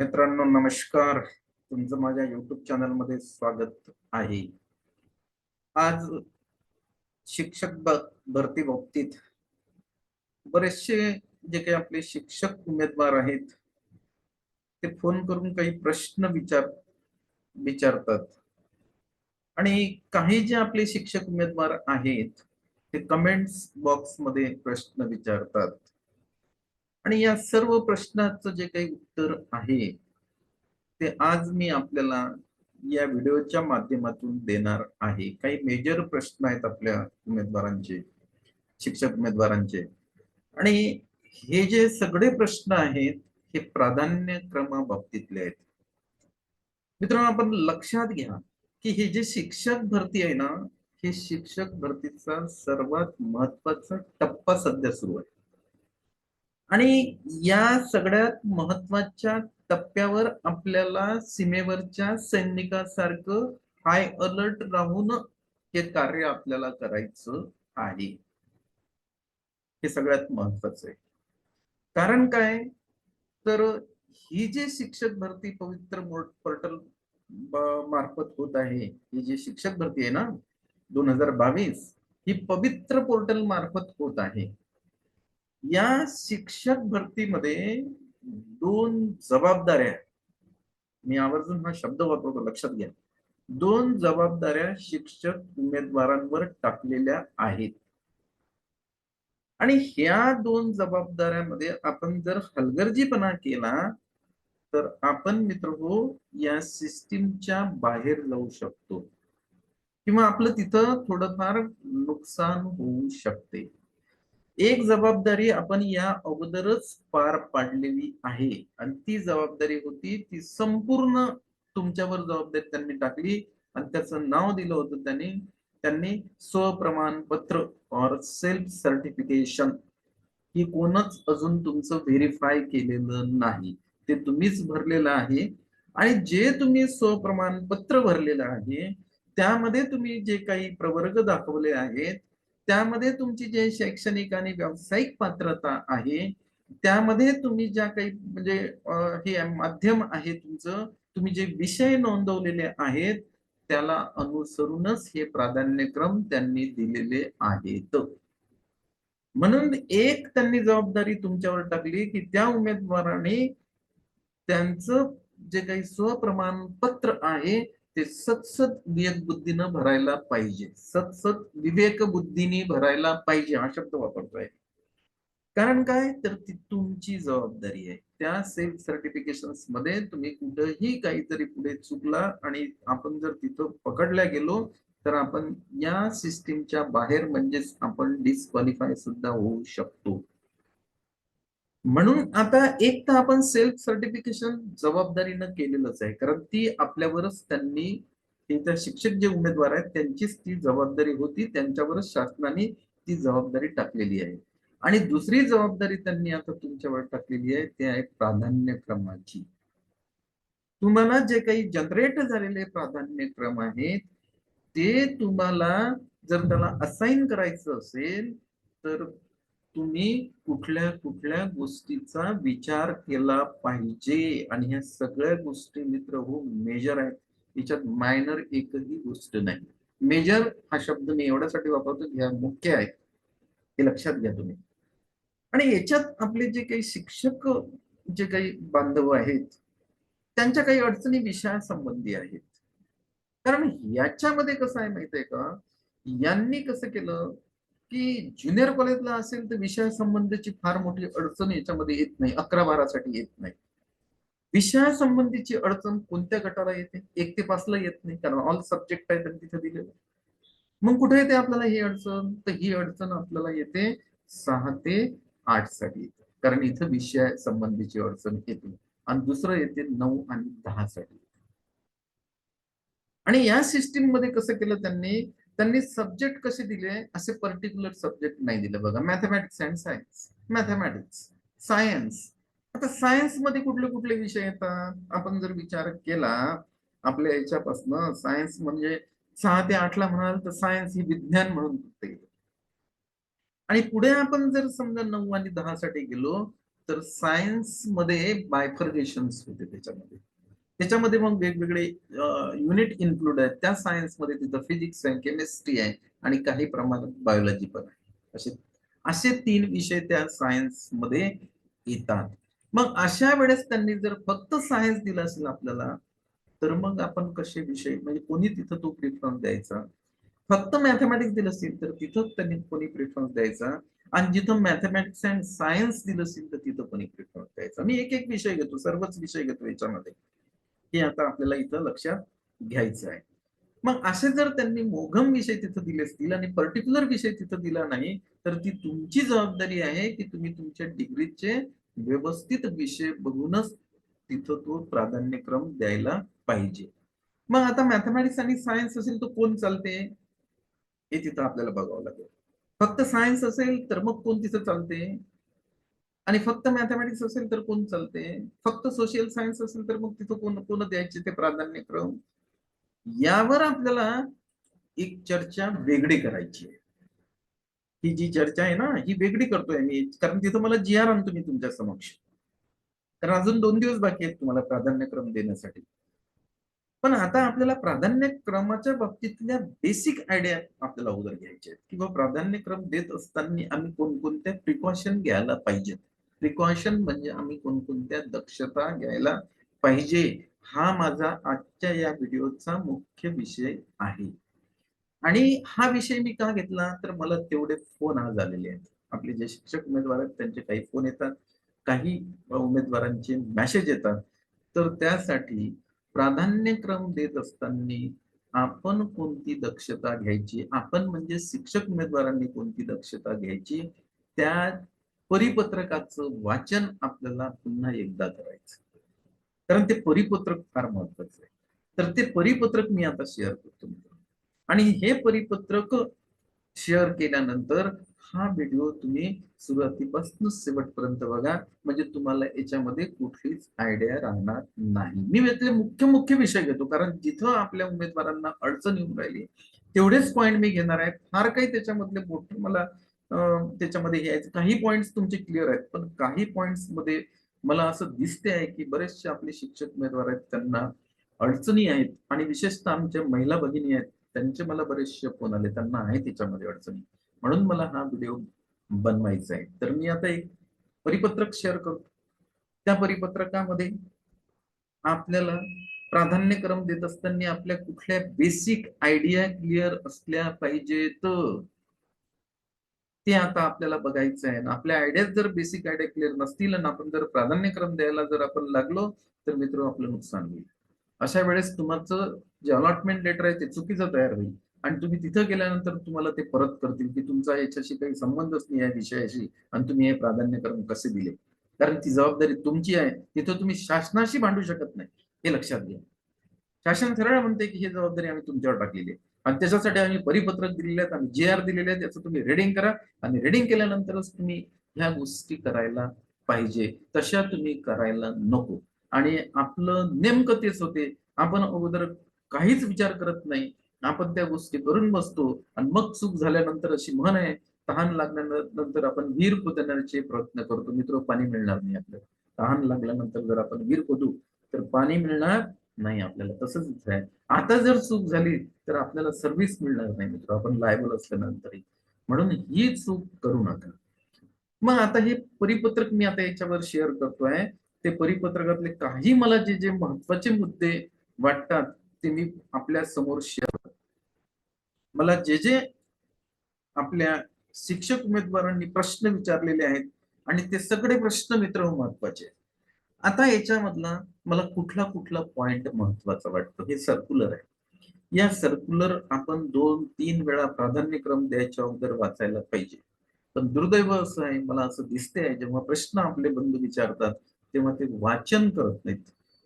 मित्रांनो नमस्कार. तुमचं माझ्या युट्यूब चॅनलमध्ये स्वागत आहे. आज शिक्षक भरती बाबतीत बरेचसे जे काही आपले शिक्षक उमेदवार आहेत ते फोन करून काही प्रश्न विचार विचारतात. आणि काही जे आपले शिक्षक उमेदवार आहेत ते कमेंट्स बॉक्समध्ये प्रश्न विचारतात. आणि या सर्व प्रश्नाचं जे काही उत्तर आहे ते आज मी आपल्याला या व्हिडिओच्या माध्यमातून देणार आहे. काही मेजर प्रश्न आहेत आपल्या उमेदवारांचे शिक्षक उमेदवारांचे. आणि हे जे सगळे प्रश्न आहेत हे प्राधान्य क्रमाबाबतीतले आहेत. मित्रांनो आपण लक्षात घ्या की हे जे शिक्षक भरती आहे ना हे शिक्षक भरतीचा सर्वात महत्त्वाचा टप्पा सध्या सुरू आहे. आणि या सगळ्यात महत्त्वाच्या टप्प्यावर आपल्याला सीमेवरच्या सैनिकासारखं हाय अलर्ट राहून हे कार्य आपल्याला करायचं आहे. हे सगळ्यात महत्वाचं आहे. कारण काय? तर ही जे शिक्षक भरती पवित्र पोर्टल मार्फत होत आहे ही जी शिक्षक भरती आहे ना दोन हजार बावीस ही पवित्र पोर्टल मार्फत होत आहे. या शिक्षक भरतीमध्ये दोन जबाबदाऱ्या मी आवर्जून हा शब्द वापरतो लक्षात घ्या. दोन जबाबदाऱ्या शिक्षक उमेदवारांवर टाकलेल्या आहेत. आणि ह्या दोन जबाबदाऱ्यामध्ये आपण जर हलगर्जीपणा केला तर आपण मित्र हो या सिस्टीमच्या बाहेर जाऊ शकतो. किंवा आपलं तिथं थोडंफार नुकसान होऊ शकते. एक जबाबदारी आपण या अगोदरच पार पाडलेली आहे. आणि ती जबाबदारी होती ती संपूर्ण तुमच्यावर जबाबदारी त्यांनी टाकली आणि त्याचं नाव दिलं होतं त्यांनी. त्यांनी स्वप्रमाणपत्र और सेल्फ सर्टिफिकेशन ही कोणच अजून तुमचं व्हेरीफाय केलेलं नाही. ते तुम्हीच भरलेलं आहे. आणि जे तुम्ही स्वप्रमाणपत्र भरलेलं आहे त्यामध्ये तुम्ही जे काही प्रवर्ग दाखवले आहेत त्यामध्ये तुमची जे शैक्षणिक आणि व्यावसायिक पात्रता आहे त्यामध्ये तुम्ही ज्या काही म्हणजे हे माध्यम आहे तुमचं तुम्ही जे विषय नोंदवलेले आहेत त्याला अनुसरूनच हे प्राधान्यक्रम त्यांनी दिलेले आहेत. म्हणून एक त्यांनी जबाबदारी तुमच्यावर टाकली की त्या उमेदवाराने त्यांचं जे काही स्वप्रमाणपत्र आहे ते सतसत विवेक बुद्धीनं भरायला पाहिजे. सतसत विवेक बुद्धीने भरायला पाहिजे हा शब्द वापरतोय. कारण काय? तर ती तुमची जबाबदारी आहे. त्या सेल्फ सर्टिफिकेशनमध्ये तुम्ही कुठेही काहीतरी पुढे चुकला आणि आपण जर तिथं पकडल्या गेलो तर आपण या सिस्टीमच्या बाहेर म्हणजेच आपण डिस्क्वालिफाय सुद्धा होऊ शकतो. म्हणून आता एक तर आपण सेल्फ सर्टिफिकेशन जबाबदारीनं केलेलंच आहे. कारण ती आपल्यावरच त्यांनी त्यांच्या शिक्षक जे उमेदवार आहेत त्यांचीच ती जबाबदारी होती. त्यांच्यावरच शासनाने ती जबाबदारी टाकलेली आहे. आणि दुसरी जबाबदारी त्यांनी आता तुमच्यावर टाकलेली आहे ते आहे प्राधान्यक्रमाची. तुम्हाला जे काही जनरेट झालेले प्राधान्यक्रम आहेत ते तुम्हाला जर त्याला असाइन करायचं असेल तर तुम्ही कुठल्या कुठल्या गोष्टीचा विचार केला पाहिजे? आणि ह्या सगळ्या गोष्टी मित्र हो मेजर आहेत. याच्यात मायनर एकही गोष्ट नाही. मेजर हा शब्द मी एवढ्यासाठी वापरतो ह्या मुख्य आहे. हे लक्षात घ्या तुम्ही. आणि याच्यात आपले जे काही शिक्षक जे काही बांधव आहेत त्यांच्या काही अडचणी विषयासंबंधी आहेत. कारण याच्यामध्ये कसं आहे माहितीये आहे का? यांनी कसं केलं? की ज्युनियर कॉलेजला असेल तर विषयासंबंधीची फार मोठी अडचण याच्यामध्ये येत नाही. अकरा बारासाठी येत नाही. विषयासंबंधीची अडचण कोणत्या गटाला येते? एक ते पाचला येत नाही कारण ऑल सब्जेक्ट आहे त्यांनी तिथे दिलेलं. मग कुठे येते आपल्याला ही अडचण? तर ही अडचण आपल्याला येते सहा ते आठसाठी. येते कारण इथं विषया संबंधीची अडचण येते. आणि दुसरं येते नऊ आणि दहा साठी. आणि या सिस्टीममध्ये कसं केलं त्यांनी? त्यांनी सब्जेक्ट कसे दिले? असे पर्टिक्युलर सब्जेक्ट नाही दिले. बघा mathematics and science mathematics science आता सायन्समध्ये कुठले कुठले विषय येतात? आपण जर विचार केला आपल्या याच्यापासनं सायन्स म्हणजे सहा ते आठला म्हणाल तर सायन्स ही विज्ञान म्हणून फक्त आणि पुढे आपण जर समजा नऊ आणि दहा साठी गेलो तर सायन्समध्ये बायफर्गेशन होते त्याच्यामध्ये. त्याच्यामध्ये मग वेगवेगळे युनिट इन्क्लूड आहेत. त्या सायन्समध्ये तिथं फिजिक्स आहे केमिस्ट्री आहे आणि काही प्रमाणात बायोलॉजी पण आहे. असे असे तीन विषय त्या सायन्समध्ये येतात. मग अशा वेळेस त्यांनी जर फक्त सायन्स दिला असेल आपल्याला तर मग आपण कसे विषय म्हणजे कोणी तिथं तो प्रिफरन्स द्यायचा? फक्त मॅथमॅटिक्स दिलं असेल तर तिथं त्यांनी कोणी प्रिफरन्स द्यायचा? आणि जिथं मॅथमॅटिक्स अँड सायन्स दिलं असेल तर तिथं कोणी प्रिफरन्स द्यायचा? मी एक एक विषय घेतो सर्वच विषय घेतो याच्यामध्ये. हे आता आपल्याला इथं लक्षात घ्यायचं आहे. मग असे जर त्यांनी मोघम विषय तिथं दिले असतील आणि पर्टिक्युलर विषय तिथं दिला नाही तर ती तुमची जबाबदारी आहे की तुम्ही तुमच्या डिग्रीचे व्यवस्थित विषय बघूनच तिथं तो प्राधान्यक्रम द्यायला पाहिजे. मग आता मॅथमॅटिक्स आणि सायन्स असेल तर कोण चालते? हे तिथं आपल्याला बघावं लागेल. फक्त सायन्स असेल तर मग कोण तिथं चालते? आणि फक्त मॅथमॅटिक्स असेल तर कोण चालते? फक्त सोशल सायन्स असेल तर मग तिथं कोण कोण द्यायचे ते प्राधान्यक्रम? यावर आपल्याला एक चर्चा वेगळी करायची आहे. ही जी चर्चा आहे ना ही वेगळी करतोय मी कारण तिथं मला जी आर आणतो मी तुमच्या समक्ष. कारण अजून दोन दिवस बाकी आहेत तुम्हाला प्राधान्यक्रम देण्यासाठी. पण आता आपल्याला प्राधान्यक्रमाच्या बाबतीतल्या बेसिक आयडिया आपल्याला उदर घ्यायच्या आहेत. किंवा प्राधान्यक्रम देत असताना आम्ही कोणकोणत्या प्रिकॉशन घ्यायला पाहिजेत? प्रिकॉशन म्हणजे आम्ही कोणकोणत्या दक्षता घ्यायला पाहिजे हा माझा आजच्या या व्हिडिओचा मुख्य विषय आहे. आणि हा विषय मी का घेतला? तर मला तेवढे फोन आज आलेले आहेत. आपले जे शिक्षक उमेदवार आहेत त्यांचे काही फोन येतात काही उमेदवारांचे मॅसेज येतात. तर त्यासाठी प्राधान्यक्रम देत असताना आपण कोणती दक्षता घ्यायची? आपण म्हणजे शिक्षक उमेदवारांनी कोणती दक्षता घ्यायची? त्या परिपत्रकाचं वाचन आपल्याला पुन्हा एकदा करायचं. कारण ते परिपत्रक फार महत्वाचं आहे. तर ते परिपत्रक मी आता शेअर करतो आणि हे परिपत्रक शेअर केल्यानंतर हा व्हिडिओ तुम्ही सुरुवातीपासून शेवटपर्यंत बघा. म्हणजे तुम्हाला याच्यामध्ये कुठलीच आयडिया राहणार नाही. मी यातले मुख्य मुख्य विषय घेतो. कारण जिथं आपल्या उमेदवारांना अडचण येऊन राहिली तेवढेच पॉइंट मी घेणार आहे. फार काही त्याच्यामधले मोठे मला त्याच्यामध्ये घ्यायचं काही पॉइंट्स तुमचे क्लिअर आहेत पण काही पॉइंट्समध्ये मला असं दिसते आहे की बरेचसे आपले शिक्षक उमेदवार आहेत त्यांना अडचणी आहेत आणि विशेषतः आमच्या महिला भगिनी आहेत त्यांचे मला बरेचसे फोन आले. त्यांना आहे त्याच्यामध्ये अडचणी. म्हणून मला हा व्हिडिओ बनवायचा आहे. तर मी आता एक परिपत्रक शेअर करतो. त्या परिपत्रकामध्ये आपल्याला प्राधान्यक्रम देत असताना आपल्या कुठल्या बेसिक आयडिया क्लिअर असल्या पाहिजेत? ते आता आपल्याला बघायचं आहे ना. आपल्या आयडिया जर बेसिक आयडिया क्लिअर नसतील आणि आपण जर प्राधान्यक्रम द्यायला जर आपण लागलो तर मित्र आपलं नुकसान होईल. अशा वेळेस तुमचं जे अलॉटमेंट लेटर आहे ते चुकीचं तयार होईल. आणि तुम्ही तिथं गेल्यानंतर तुम्हाला ते परत करतील की तुमचा याच्याशी काही संबंधच नाही या विषयाशी आणि तुम्ही हे प्राधान्यक्रम कसे दिले. कारण ती जबाबदारी तुमची आहे. तिथं तुम्ही शासनाशी भांडू शकत नाही. हे लक्षात घ्या. शासन सरळ म्हणते की ही जबाबदारी आम्ही तुमच्यावर टाकलेली आहे. आणि त्याच्यासाठी आम्ही परिपत्रक दिलेले आहेत आम्ही जे आर दिलेले आहेत त्याचं तुम्ही रेडिंग करा. आणि रेडिंग केल्यानंतरच तुम्ही ह्या गोष्टी करायला पाहिजे. तशा तुम्ही करायला नको. आणि आपलं नेमकं तेच होते. आपण अगोदर काहीच विचार करत नाही. आपण त्या गोष्टी करून बसतो. आणि मग चूक झाल्यानंतर अशी म्हण आहे तहान लागल्यानंतर आपण वीर खोदण्याचे प्रयत्न करतो. मित्र पाणी मिळणार नाही आपल्याला. तहान लागल्यानंतर जर आपण वीर खोदू तर पाणी मिळणार नाही आपल्याला. तसंच आहे. आता जर चूक झाली तर आपल्याला सर्व्हिस मिळणार नाही मित्र. आपण लायबल असल्यानंतरही. म्हणून ही चूक करू नका. मग आता हे परिपत्रक मी आता याच्यावर शेअर करतोय ते परिपत्रकातले काही मला जे जे महत्त्वाचे मुद्दे वाटतात ते मी आपल्यासमोर शेअर मला जे जे आपल्या शिक्षक उमेदवारांनी प्रश्न विचारलेले आहेत आणि ते सगळे प्रश्न मित्र हो महत्त्वाचे आहेत. आता याच्यामधला मला कुठला कुठला पॉइंट महत्त्वाचा वाटतो हे सर्क्युलर आहे. या सर्क्युलर आपण दोन तीन वेळा प्राधान्यक्रम द्यायच्या अगोदर वाचायला पाहिजे. पण दुर्दैव असं आहे मला असं दिसते जेव्हा प्रश्न आपले बंधू विचारतात तेव्हा ते वाचन करत नाहीत.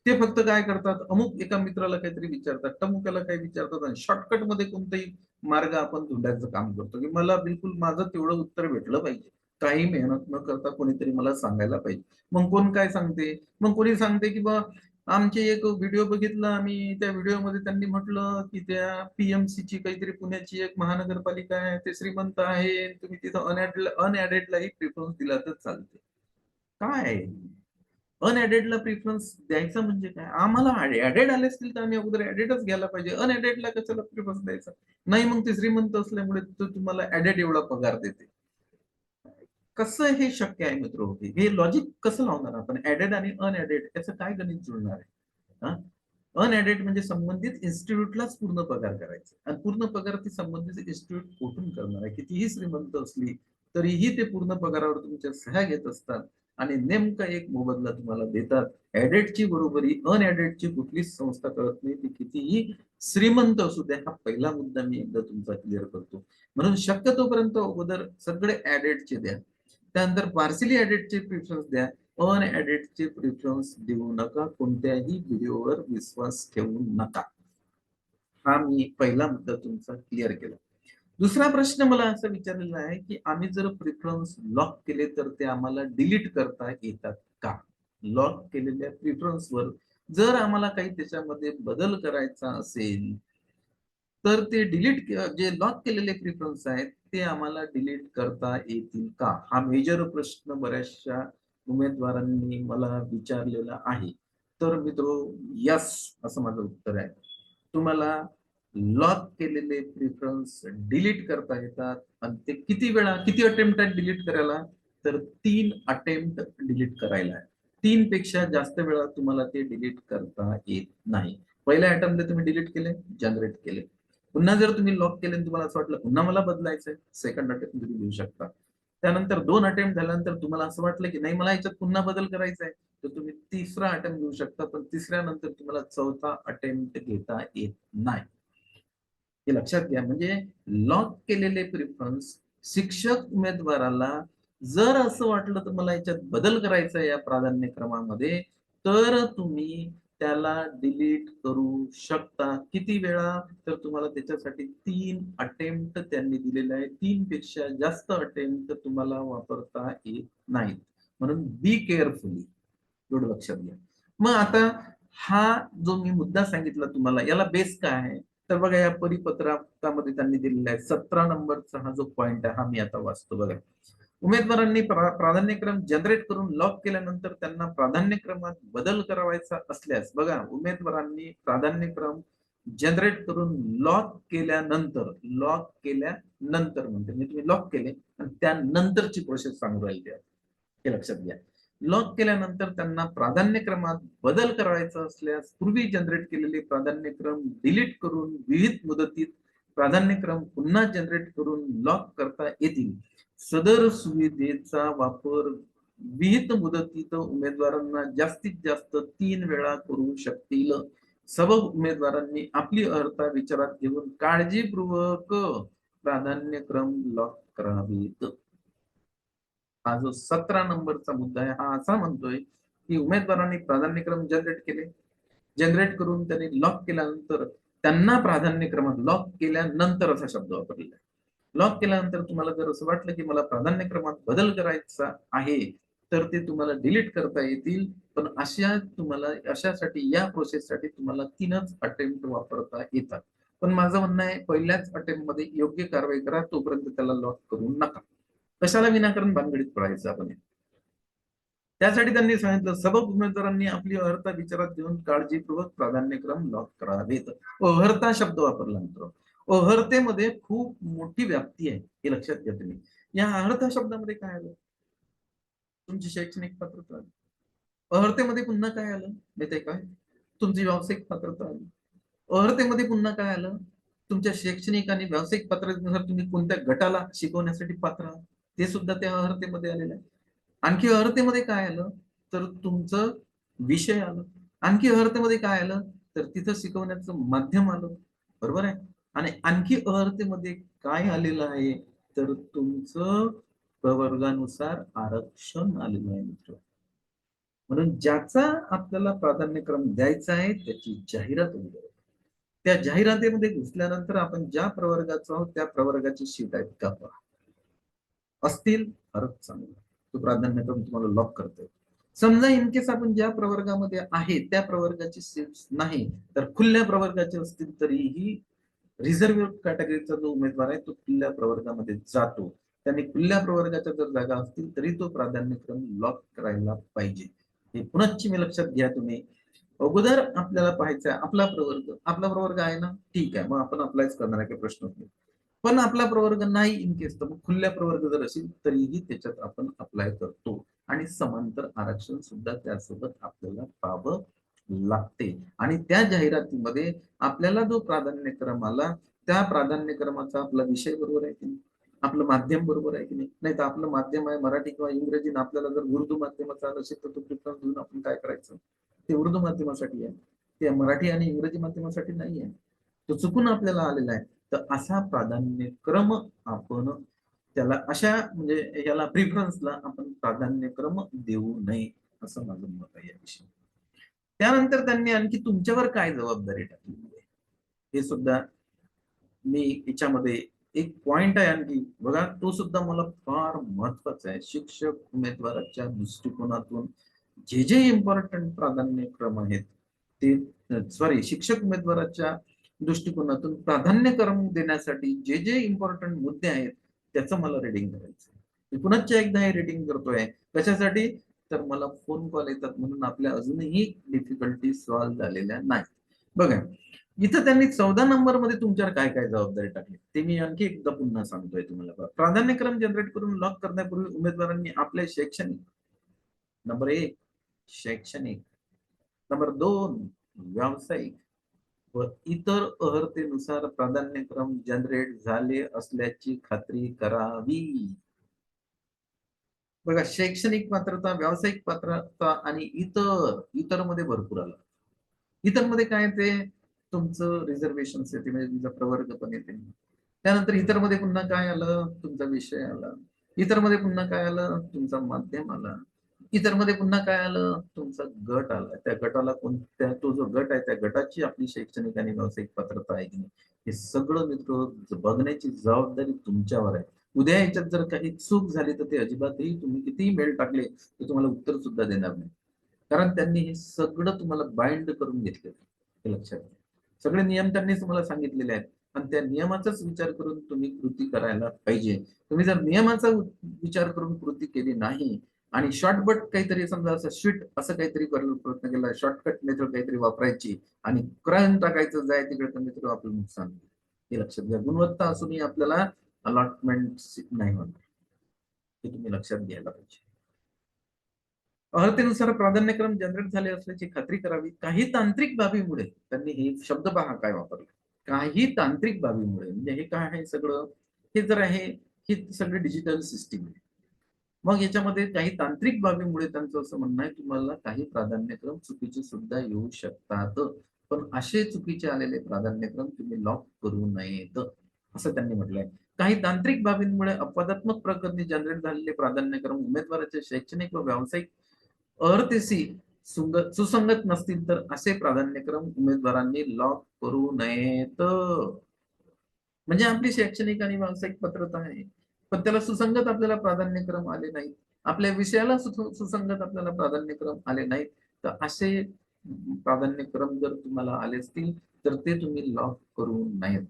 ते फक्त काय करतात? अमुक एका मित्राला काहीतरी विचारतात टमुक्याला काही विचारतात आणि शॉर्टकटमध्ये कोणताही मार्ग आपण धुंडायचं काम करतो. की मला बिलकुल माझं तेवढं उत्तर भेटलं पाहिजे. काही मेहनत न करता कोणीतरी मला सांगायला पाहिजे. मग कोण काय सांगते? मग कोणी सांगते की बा आमचे एक व्हिडिओ बघितला आम्ही त्या व्हिडिओमध्ये त्यांनी म्हटलं की त्या पीएमसी ची काहीतरी पुण्याची एक महानगरपालिका आहे ते श्रीमंत आहे तुम्ही तिथं अनएडेडलाही प्रिफरन्स दिला तर चालते काय? अनएडेडला प्रिफरन्स द्यायचा म्हणजे काय? आम्हाला ऍडेड आले असतील तर आम्ही अगोदर ऍडेडच घ्यायला पाहिजे. अनएडेडला कशाला प्रिफरन्स द्यायचा? नाही मग ते श्रीमंत असल्यामुळे तो तुम्हाला ऍडेड एवढा पगार देते. कसं हे शक्य आहे मित्र हे लॉजिक कसं लावणार आपण? ऍडेड आणि अनएडेड त्याचं काय गणित जुळणार आहे? अनएडेड म्हणजे संबंधित इन्स्टिट्यूटलाच पूर्ण पगार करायचे. आणि पूर्ण पगार ती संबंधित इन्स्टिट्यूट कुठून करणार आहे? कितीही श्रीमंत असली तरीही ते पूर्ण पगारावर तुमच्या सह्या घेत असतात आणि नेमका एक मोबदला तुम्हाला देतात. ऍडेडची बरोबरी अनएडेडची कुठलीच संस्था करत नाही. ती कितीही श्रीमंत असू द्या हा पहिला मुद्दा मी एकदा तुमचा क्लिअर करतो. म्हणून शक्यतोपर्यंत अगोदर सगळे ऍडेडचे द्या. त्यानंतर पार्सली ऍडेडचे प्रिफरन्स द्या. अन अनएडेडचे प्रिफरन्स देऊ नका. कोणत्याही व्हिडिओवर विश्वास ठेवू नका. हा मी पहिला मुद्दा तुमचा क्लिअर केला. दुसरा प्रश्न मला असा विचारलेला आहे की आम्ही जर प्रिफरन्स लॉक केले तर ते आम्हाला डिलीट करता येतात का? लॉक केलेल्या प्रिफरन्सवर जर आम्हाला काही त्याच्यामध्ये बदल करायचा असेल तर ते डिलीट जे लॉक केलेले प्रिफरन्स आहेत ते आम्हाला डिलीट करता येतील का? हा मेजर प्रश्न बऱ्याचशा उमेदवारांनी मला विचारलेला आहे. तर मित्रो यस असं माझं उत्तर आहे. तुम्हाला लॉक केलेले प्रिफरन्स डिलीट करता येतात. आणि ते किती वेळा किती अटेम्प्ट आहेत डिलीट करायला? तर तीन अटेम्प्ट डिलीट करायला आहे. तीन पेक्षा जास्त वेळा तुम्हाला ते डिलीट करता येत नाही. पहिल्या अटेम्प्टला तुम्ही डिलीट केले जनरेट केले. पुन्हा जर तुम्ही लॉक केले तुम्हाला असं वाटलं पुन्हा मला बदलायचंय सेकंड अटेम्प्ट तुम्ही देऊ शकता. त्यानंतर दोन अटेम्प्ट झाल्यानंतर तुम्हाला असं वाटलं की नाही मला याच्यात पुन्हा बदल करायचा आहे तर तुम्ही तिसरा अटेम्प्ट घेऊ शकता पण तिसऱ्या नंतर तुम्हाला चौथा अटेम्प्ट घेता येत नाही. हे लक्षात घ्या म्हणजे लॉक केलेले प्रिफरन्स शिक्षक उमेदवाराला जर असं वाटलं तर मला याच्यात बदल करायचा या प्राधान्यक्रमामध्ये तर तुम्ही त्याला डिलीट करू शकता. किती वेळा? तर तुम्हाला त्याच्यासाठी तीन अटेम्प्ट त्यांनी दिलेले आहे तीन पेक्षा जास्त अटेम्प्ट तुम्हाला वापरता येत नाहीत. म्हणून बी केअरफुली एवढं लक्षात घ्या. मग आता हा जो मी मुद्दा सांगितला तुम्हाला याला बेस काय आहे? तर बघा या परिपत्रकामध्ये त्यांनी दिलेला आहे. सतरा नंबरचा हा जो पॉइंट आहे हा मी आता वाचतो बघा. उमेदवारांनी प्रा प्राधान्यक्रम जनरेट करून लॉक केल्यानंतर त्यांना प्राधान्यक्रमात बदल करावायचा असल्यास बघा उमेदवारांनी प्राधान्यक्रम जनरेट करून लॉक केल्यानंतर लॉक केल्यानंतर म्हणते म्हणजे तुम्ही लॉक केले आणि त्यानंतरची प्रोसेस सांगू राहील हे लक्षात घ्या. लॉक केल्यानंतर त्यांना प्राधान्यक्रमात बदल करायचा असल्यास पूर्वी जनरेट केलेले प्राधान्यक्रम डिलीट करून विविध मुदतीत प्राधान्यक्रम पुन्हा जनरेट करून लॉक करता येतील. सदर सुविधेचा वापर विहित मुदतीत उमेदवारांना जास्तीत जास्त तीन वेळा करू शकतील. सर्व उमेदवारांनी आपली अर्थ विचारात घेऊन काळजीपूर्वक प्राधान्यक्रम लॉक करावेत. हा जो सतरा नंबरचा मुद्दा आहे हा असा म्हणतोय की उमेदवारांनी प्राधान्यक्रम जनरेट केले. जनरेट करून त्यांनी लॉक केल्यानंतर त्यांना प्राधान्यक्रमात लॉक केल्यानंतर असा शब्द वापरलेला लॉक केल्यानंतर तुम्हाला जर असं वाटलं की मला प्राधान्यक्रमात बदल करायचा आहे तर ते तुम्हाला डिलीट करता येतील. पण अशा तुम्हाला अशासाठी या प्रोसेससाठी तुम्हाला तीनच अटेम्प्ट वापरता येतात. पण माझं म्हणणं आहे पहिल्याच अटेम्प्टमध्ये योग्य कारवाई करा तोपर्यंत त्याला लॉक करू नका. कशाला विनाकारण भानगडीत पडायचं आपण त्यासाठी त्यांनी सांगितलं सबब उमेदवारांनी आपली अर्हता विचारात घेऊन काळजीपूर्वक प्राधान्यक्रम लॉक करावेत. अहर्ता शब्द वापरला मित्र अहर्तेमध्ये खूप मोठी व्याप्ती आहे हे लक्षात घ्या तुम्ही. या अहर्ता शब्दामध्ये काय आलं? तुमची शैक्षणिक पात्रता आली. अहर्तेमध्ये पुन्हा काय आलं? माहिती काय तुमची व्यावसायिक पात्रता आली. अहर्तेमध्ये पुन्हा काय आलं? तुमच्या शैक्षणिक आणि व्यावसायिक पात्रतेनुसार तुम्ही कोणत्या गटाला शिकवण्यासाठी पात्र आहात? ते सुद्धा त्या अर्हतेमध्ये आलेलं आहे. आणखी अर्हतेमध्ये काय आलं? तर तुमचं विषय आलं. आणखी अहर्तेमध्ये काय आलं? तर तिथं शिकवण्याचं माध्यम आलं. बरोबर आहे? आणि आणखी अर्हतेमध्ये काय आलेलं आहे? तर तुमचं प्रवर्गानुसार आरक्षण आलेलं आहे मित्र. म्हणून ज्याचा आपल्याला प्राधान्यक्रम द्यायचा आहे त्याची जाहिरात होईल त्या जाहिरातीमध्ये घुसल्यानंतर आपण ज्या प्रवर्गाचा आहोत त्या प्रवर्गाची शीट आहेत का पहा असतील फारच चांगलं. तो प्राधान्यक्रम तुम्हाला लॉक करतोय. समजा इनकेस आपण ज्या प्रवर्गामध्ये आहे त्या प्रवर्गाची सीट्स नाही तर खुल्या प्रवर्गाचे असतील तरीही रिझर्व्ह कॅटेगरीचा जो उमेदवार आहे तो खुल्या प्रवर्गामध्ये जातो. त्याने खुल्या प्रवर्गाच्या जर जागा असतील तरी तो प्राधान्यक्रम लॉक करायला पाहिजे. हे पुनश्च मी लक्षात घ्या तुम्ही. अगोदर आपल्याला पाहायचं आहे आपला प्रवर्ग आपला प्रवर्ग आहे ना? ठीक आहे मग आपण अप्लायच करणार आहे काही प्रश्न? नाही पण आपला प्रवर्ग नाही इन केस तर मग खुल्या प्रवर्ग जर असेल तरीही त्याच्यात आपण अप्लाय करतो. आणि समांतर आरक्षण सुद्धा त्यासोबत आपल्याला पाहावं लागते. आणि त्या जाहिरातीमध्ये आपल्याला जो प्राधान्यक्रम आला त्या प्राधान्यक्रमाचा आपला विषय बरोबर आहे की नाही? आपलं माध्यम बरोबर आहे की नाही? नाही तर आपलं माध्यम आहे मराठी किंवा इंग्रजी आपल्याला जर उर्दू माध्यमाचा आलं असेल तर तो प्रिफरन्स देऊन आपण काय करायचं? ते उर्दू माध्यमासाठी आहे. ते मराठी आणि इंग्रजी माध्यमासाठी नाही आहे. तो चुकून आपल्याला आलेला आहे. तर असा प्राधान्यक्रम आपण त्याला अशा म्हणजे याला प्रिफरन्सला आपण प्राधान्यक्रम देऊ नये असं माझं मत आहे याविषयी त्यानंतर त्यांनी आणखी तुमच्यावर काय जबाबदारी टाकली? हे सुद्धा मी याच्यामध्ये एक पॉइंट आहे आणखी. बघा तो सुद्धा मला फार महत्त्वाचा आहे. शिक्षक उमेदवाराच्या दृष्टिकोनातून जे जे इम्पॉर्टंट प्राधान्यक्रम आहेत ते सॉरी शिक्षक उमेदवाराच्या दृष्टिकोनातून प्राधान्यक्रम देण्यासाठी जे जे इम्पॉर्टंट मुद्दे आहेत त्याचं मला रिडिंग करायचं मी पुन्हा एकदा हे रिडिंग करतोय. कशासाठी? तर मला फोन कॉल येतात म्हणून आपल्या अजूनही डिफिकल्टी सॉल्व्ह झालेल्या नाही बघा इथं त्यांनी चौदा नंबरमध्ये तुमच्यावर काय काय जबाबदारी टाकली? ते मी आणखी एकदा पुन्हा सांगतोय तुम्हाला. प्राधान्यक्रम जनरेट करून लॉक करण्यापूर्वी उमेदवारांनी आपले शैक्षणिक. नंबर एक शैक्षणिक. नंबर दोन व्यावसायिक. व इतर अर्हतेनुसार प्राधान्यक्रम जनरेट झाले असल्याची खात्री करावी. बघा शैक्षणिक पात्रता व्यावसायिक पात्रता आणि इतर इतरमध्ये भरपूर आलं. इतरमध्ये काय ते तुमचं रिझर्वेशन येते म्हणजे तुमचा प्रवर्ग पण येते. त्यानंतर इतरमध्ये पुन्हा काय आलं? तुमचा विषय आला. इतरमध्ये पुन्हा काय आलं? तुमचा माध्यम आला. इतरमध्ये पुन्हा काय आलं? तुमचा गट आला. त्या गटाला कोणत्या तो जो गट आहे त्या गटाची आपली शैक्षणिक आणि व्यावसायिक पात्रता आहे की नाही? हे सगळं मित्र बघण्याची जबाबदारी तुमच्यावर आहे. उद्या याच्यात जर काही चूक झाली तर ते अजिबातही तुम्ही कितीही मेल टाकले तर तुम्हाला उत्तर सुद्धा देणार नाही. कारण त्यांनी हे सगळं तुम्हाला बाइंड करून घेतलेलं हे लक्षात घ्या. सगळे नियम त्यांनी तुम्हाला सांगितलेले आहेत. आणि त्या नियमाचाच विचार करून तुम्ही कृती करायला पाहिजे. तुम्ही जर नियमाचा विचार करून कृती केली नाही आणि शॉर्टकट काहीतरी समजा असं शीट असं काहीतरी करायला प्रयत्न केला शॉर्टकट मेथड काहीतरी वापरायची आणि क्राईम टाकायचं जाय तिकडे तर मित्र आपलं नुकसान हे लक्षात घ्या. गुणवत्ता असूनही आपल्याला अलॉटमेंट नाही होणार हे तुम्ही लक्षात घ्यायला पाहिजे. अर्हतेनुसार प्राधान्यक्रम जनरेट झाले असल्याची खात्री करावी. काही तांत्रिक बाबीमुळे त्यांनी हे शब्द पहा काय वापरले. काही तांत्रिक बाबीमुळे म्हणजे हे काय आहे सगळं? हे जर आहे ही सगळी डिजिटल सिस्टीम आहे. मग याच्यामध्ये काही तांत्रिक बाबीमुळे त्यांचं असं म्हणणं आहे तुम्हाला काही प्राधान्यक्रम चुकीचे सुद्धा येऊ शकतात. पण असे चुकीचे आलेले प्राधान्यक्रम तुम्ही लॉक करू नयेत असं त्यांनी म्हटलंय. काही तांत्रिक बाबींमुळे अपवादात्मक प्रकरणी जनरेट झालेले प्राधान्यक्रम उमेदवाराचे शैक्षणिक व व्यावसायिक अर्थेशी सुसंगत नसतील तर असे प्राधान्यक्रम उमेदवारांनी लॉक करू नयेत. म्हणजे आपली शैक्षणिक आणि व्यावसायिक पत्रता आहे पण त्याला सुसंगत आपल्याला प्राधान्यक्रम आले नाहीत. आपल्या विषयाला सुसंगत आपल्याला प्राधान्यक्रम आले नाहीत. तर असे प्राधान्यक्रम जर तुम्हाला आले असतील तर ते तुम्ही लॉक करू नयेत.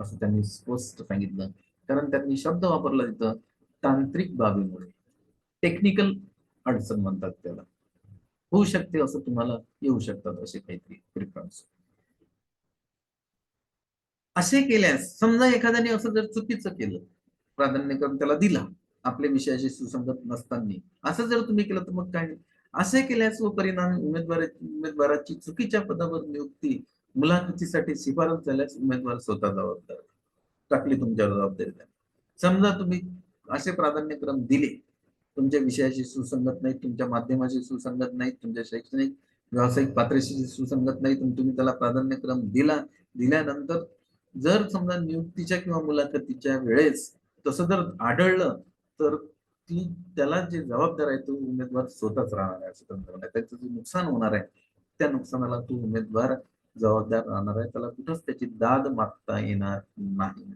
असं त्यांनी स्पष्ट सांगितलं. कारण त्यांनी शब्द वापरला तिथं तांत्रिक बाबीमुळे. टेक्निकल अडचण म्हणतात त्याला. होऊ शकते असं तुम्हाला येऊ शकतात असे काहीतरी प्रिफरन्स असे केल्यास समजा एखाद्याने असं जर चुकीचं केलं प्राधान्यक्रम त्याला दिला आपल्या विषयाशी सुसंगत नसताना. असं जर तुम्ही केलं तर मग काय? असे केल्यास व परिणाम उमेदवार उमेदवाराची चुकीच्या पदावर नियुक्ती मुलाखतीसाठी शिफारस झाल्यास उमेदवार स्वतः जबाबदार. टाकली तुमच्यावर जबाबदारी समजा तुम्ही असे प्राधान्यक्रम दिले तुमच्या विषयाशी सुसंगत नाही तुमच्या माध्यमाशी सुसंगत नाही तुमच्या शैक्षणिक व्यावसायिक पात्रशी सुसंगत नाही तुम्ही त्याला प्राधान्यक्रम दिला दिल्यानंतर जर समजा नियुक्तीच्या किंवा मुलाखतीच्या वेळेस तसं जर आढळलं तर ती त्याला जे जबाबदार आहे तो उमेदवार स्वतःच राहणार आहे स्वतंत्र त्याचं जे नुकसान होणार आहे त्या नुकसानाला तो उमेदवार जबाबदार राहणार आहे. त्याला कुठंच त्याची दाद मागता येणार नाही.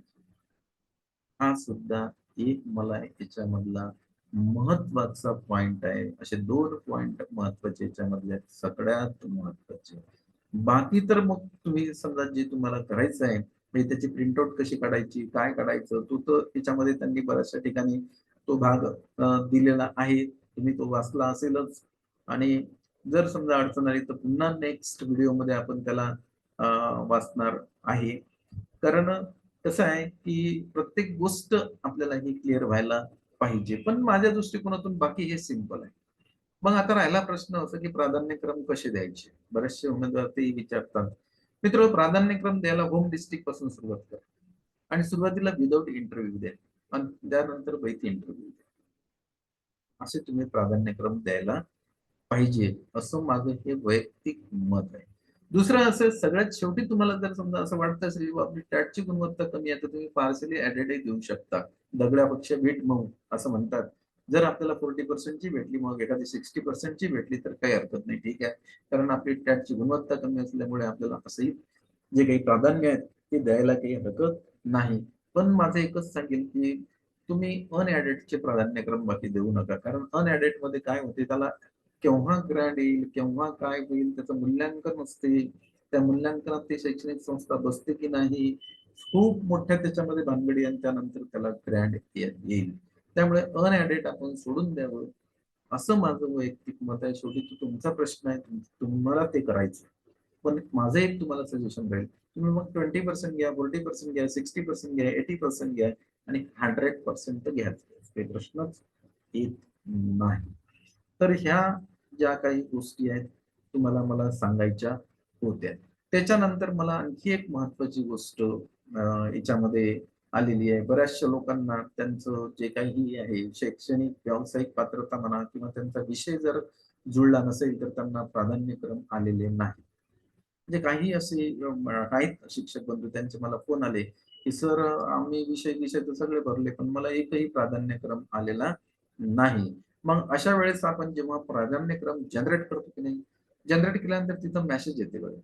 हा सुद्धा एक मला याच्यामधला महत्त्वाचा पॉइंट आहे. असे दोन पॉइंट महत्त्वाचे याच्यामधले सगळ्यात महत्त्वाचे बाकी तर मग तुम्ही समजा जे तुम्हाला करायचं आहे म्हणजे त्याची प्रिंटआउट कशी काढायची काय काढायचं तो तर त्याच्यामध्ये त्यांनी बऱ्याचशा ठिकाणी तो भाग दिलेला आहे. तुम्ही तो वाचला असेलच. आणि जर समजा अडचण आली तर पुन्हा नेक्स्ट व्हिडिओमध्ये आपण त्याला वाचणार आहे. कारण कसं आहे की प्रत्येक गोष्ट आपल्याला ही क्लिअर व्हायला पाहिजे. पण माझ्या दृष्टिकोनातून बाकी हे सिंपल आहे. मग आता राहिला प्रश्न असं की प्राधान्यक्रम कसे द्यायचे? बरेचसे उमेदवार ते विचारतात. मित्र प्राधान्यक्रम द्यायला होम डिस्ट्रिक्टपासून सुरुवात करा. आणि सुरुवातीला विदाऊट इंटरव्ह्यू द्या. आणि त्यानंतर वैध इंटरव्ह्यू द्या. असे तुम्ही प्राधान्यक्रम द्यायला पाहिजे असं माझं हे वैयक्तिक मत आहे. दुसरं असं सगळ्यात शेवटी तुम्हाला जर समजा असं वाटतं असेल की आपली टॅटची गुणवत्ता कमी आहे तर तुम्ही पार्सली ऍडेडही देऊ शकता. दगड्यापेक्षा भेट मऊ असं म्हणतात. जर आपल्याला फोर्टी पर्सेंटची भेटली मग एखादी सिक्स्टी पर्सेंटची भेटली तर काही हरकत नाही ठीक आहे. कारण आपली टॅटची गुणवत्ता कमी असल्यामुळे आपल्याला असंही जे काही प्राधान्य आहे ते द्यायला काही हरकत नाही. पण माझं एकच सांगेल की तुम्ही अनएडेडचे प्राधान्यक्रम बाकी देऊ नका. कारण अनएडेडमध्ये काय होते त्याला केव्हा ग्रँड येईल केव्हा काय होईल त्याचं मूल्यांकन असते. त्या मूल्यांकनात ते शैक्षणिक संस्था बसते की नाही? खूप मोठ्या त्याच्यामध्ये भानगडी आणि त्यानंतर त्याला ग्रँड येईल. त्यामुळे अनएडेड आपण सोडून द्यावं. असं माझं वैयक्तिक मत आहे. शेवटी तो तुमचा प्रश्न आहे. तुम्हाला ते करायचं पण माझं एक तुम्हाला सजेशन राहील. तुम्ही मग ट्वेंटी पर्सेंट घ्या फोर्टी पर्सेंट घ्या सिक्स्टी पर्सेंट घ्या एटी पर्सेंट घ्या आणि हंड्रेड पर्सेंट घ्यायचं ते प्रश्नच येत नाही. तर ह्या ज्या काही गोष्टी आहेत तुम्हाला मला सांगायच्या होत्या. त्याच्यानंतर मला आणखी एक महत्वाची गोष्ट याच्यामध्ये आलेली आहे. बऱ्याचशा लोकांना त्यांचं जे काही आहे शैक्षणिक व्यावसायिक पात्रता म्हणा किंवा त्यांचा विषय जर जुळला नसेल तर त्यांना प्राधान्यक्रम आलेले नाही. म्हणजे काही असे आहेत शिक्षक बंधू त्यांचे मला फोन आले की सर आम्ही विषय विषय तर सगळे भरले पण मला एकही प्राधान्यक्रम आलेला नाही. मग अशा वेळेस आपण जेव्हा प्राधान्यक्रम जनरेट करतो की नाही जनरेट केल्यानंतर तिथं मेसेज येते बघा.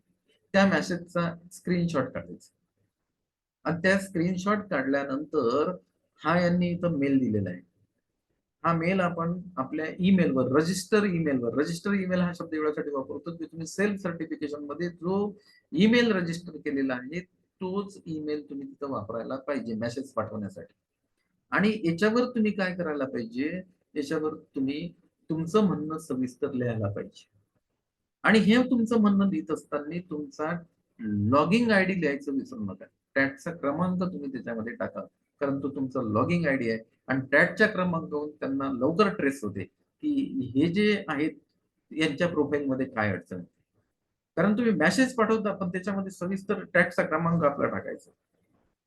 त्या मेसेजचा स्क्रीनशॉट काढायचा. आणि त्या स्क्रीनशॉट काढल्यानंतर हा यांनी इथं मेल दिलेला आहे. हा मेल आपण आपल्या ईमेलवर रजिस्टर ईमेलवर रजिस्टर ईमेल हा शब्द एवढ्यासाठी वापरतो की तुम्ही सेल्फ सर्टिफिकेशनमध्ये जो ईमेल रजिस्टर केलेला आहे तोच ईमेल तुम्ही तिथं वापरायला पाहिजे मेसेज पाठवण्यासाठी. आणि याच्यावर तुम्ही काय करायला पाहिजे त्याच्यावर तुम्ही तुमचं म्हणणं सविस्तर लिहायला पाहिजे. आणि हे तुमचं म्हणणं लिहित असताना तुमचा लॉगिंग आय डी लिहायचं विसरू नका. टॅटचा क्रमांक तुम्ही त्याच्यामध्ये टाका. कारण तो तुमचा लॉगिंग आय डी आहे आणि टॅटच्या क्रमांकावरून त्यांना लवकर ट्रेस होते की हे जे आहेत यांच्या प्रोफाईलमध्ये काय अडचण कारण तुम्ही मेसेज पाठवता पण त्याच्यामध्ये सविस्तर टॅटचा क्रमांक आपला टाकायचा.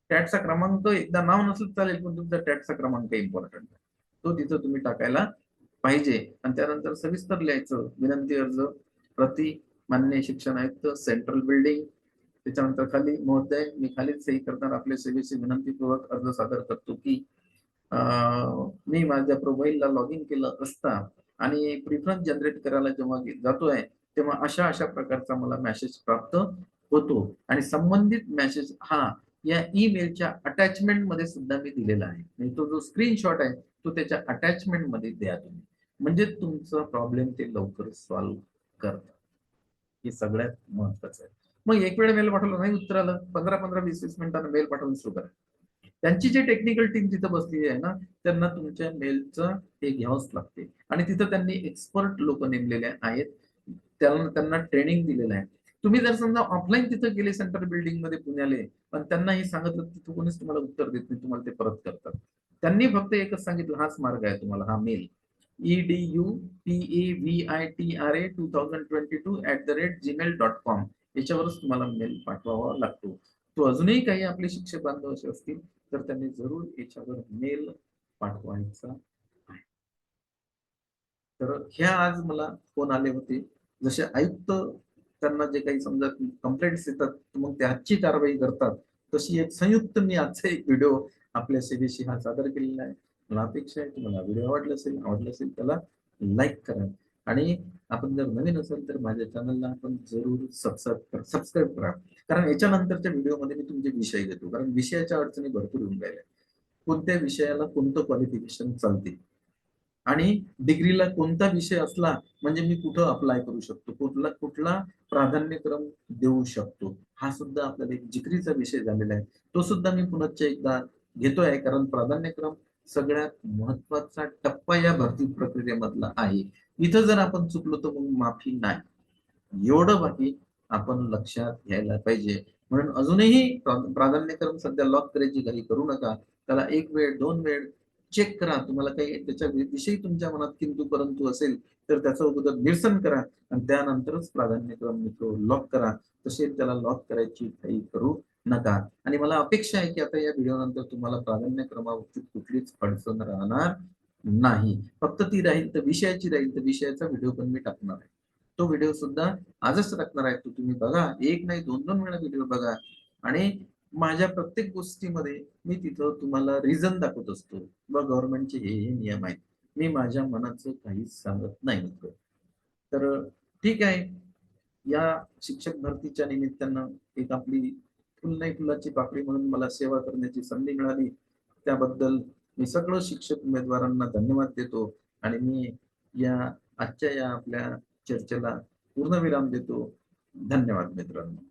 टॅटचा क्रमांक एकदा नाव नसलं चालेल पण तुमचा टॅटचा क्रमांक इम्पॉर्टंट आहे. तो तिथं तुम्ही टाकायला पाहिजे. आणि त्यानंतर सविस्तर लिहायचं. विनंती अर्ज प्रति मान्य शिक्षण आयुक्त सेंट्रल बिल्डिंग त्याच्यानंतर खाली महोदय मी खालीच सही करणार. आपल्या सेवेची विनंतीपूर्वक अर्ज सादर करतो की मी माझ्या प्रोफाईलला लॉग इन केलं असता आणि प्रिफरन्स जनरेट करायला जेव्हा जातोय तेव्हा अशा अशा प्रकारचा मला मेसेज प्राप्त होतो. आणि संबंधित मेसेज हा या ईमेलच्या अटॅचमेंटमध्ये सुद्धा मी दिलेला आहे. म्हणजे तो जो स्क्रीनशॉट आहे तो त्याच्या अटॅचमेंटमध्ये द्या तुम्ही. म्हणजे तुमचा प्रॉब्लेम ते लवकर सॉल्व्ह करतात हे सगळ्यात महत्वाचं आहे. मग एक वेळ मेल पाठवलं नाही उत्तर आलं. पंधरा पंधरा वीस वीस मिनिटांना मेल पाठवून सुरू करा. त्यांची जी टेक्निकल टीम तिथं बसलेली आहे ना त्यांना तुमच्या मेलचं हे घ्यावंच लागते. आणि तिथं त्यांनी एक्सपर्ट लोक नेमलेले आहेत. त्यांना त्यांना ट्रेनिंग दिलेलं आहे. तुम्ही जर समजा ऑफलाईन तिथं गेले सेंट्रल बिल्डिंगमध्ये पुण्याले पण त्यांना हे सांगितलं तिथं कोणीच तुम्हाला उत्तर देत नाही तुम्हाला ते परत करतात. त्यांनी फक्त एकच सांगितलं हाच मार्ग आहे तुम्हाला हा mail E D U P A V I T R A two thousand twenty two at the rate Gmail dot com याच्यावरच तुम्हाला मेल पाठवावा लागतो. तो अजूनही काही आपले शिक्षक बांधव असे असतील तर त्यांनी जरूर याच्यावर मेल पाठवायचा आहे. तर ह्या आज मला फोन आले होते. जसे आयुक्त त्यांना जे काही समजा कंप्लेंट्स येतात मग ते आजची कारवाई करतात. तशी एक संयुक्त मी आजचा एक व्हिडिओ आपल्या सेवेशी हा सादर केलेला आहे. मला अपेक्षा आहे तुम्हाला व्हिडिओ आवडला असेल आवडला असेल त्याला लाईक करा. आणि आपण जर नवीन असेल तर माझ्या चॅनलला आपण जरूर सबस्क्राईब करा सबस्क्राईब करा. कारण याच्यानंतरच्या व्हिडिओमध्ये मी तुमचे विषय घेतो. कारण विषयाच्या अडचणी भरपूर येऊन राहिल्या. कोणत्या विषयाला कोणतं क्वालिफिकेशन चालते? आणि डिग्रीला कोणता विषय असला म्हणजे मी कुठं अप्लाय करू शकतो? कुठला कुठला प्राधान्यक्रम देऊ शकतो? हा सुद्धा आपल्याला एक जिकरीचा विषय झालेला आहे. तो सुद्धा मी पुनश्च एकदा घेतोय कारण प्राधान्यक्रम सगळ्यात महत्त्वाचा टप्पा या भरती प्रक्रियेमधला आहे. इथं जर आपण चुकलो तर मग माफी नाही. एवढं बाकी आपण लक्षात घ्यायला पाहिजे. म्हणून अजूनही प्राधान्यक्रम सध्या लॉक करायची घाई करू नका. त्याला एक वेळ दोन वेळ चेक करा. तुम्हाला काही त्याच्या विषयी तुमच्या मनात किंतु परंतु असेल तर त्याचं अगोदर निरसन करा आणि त्यानंतरच प्राधान्यक्रम मित्र लॉक करा. तसे त्याला लॉक करायची काही करू नका. आणि मला अपेक्षा आहे की आता या व्हिडिओ नंतर तुम्हाला प्राधान्यक्रमाबाबतीत कुठलीच अडचण राहणार नाही. फक्त ती राहील तर विषयाची राहील तर विषयाचा व्हिडिओ पण मी टाकणार आहे. तो व्हिडिओ सुद्धा आजच टाकणार आहे. तो तुम्ही बघा. एक नाही दोन दोन वेळा व्हिडिओ बघा. आणि माझ्या प्रत्येक गोष्टीमध्ये मी तिथं तुम्हाला रिझन दाखवत असतो. व गव्हर्नमेंटचे हे हे नियम आहेत. मी माझ्या मनाचं काहीच सांगत नाही तर ठीक आहे. या शिक्षक भरतीच्या निमित्तानं एक आपली फुल नाही फुलाची पाकडी म्हणून मला सेवा करण्याची संधी मिळाली. त्याबद्दल मी सगळं शिक्षक उमेदवारांना धन्यवाद देतो. आणि मी या आजच्या या आपल्या चर्चेला पूर्णविराम देतो. धन्यवाद मित्रांनो.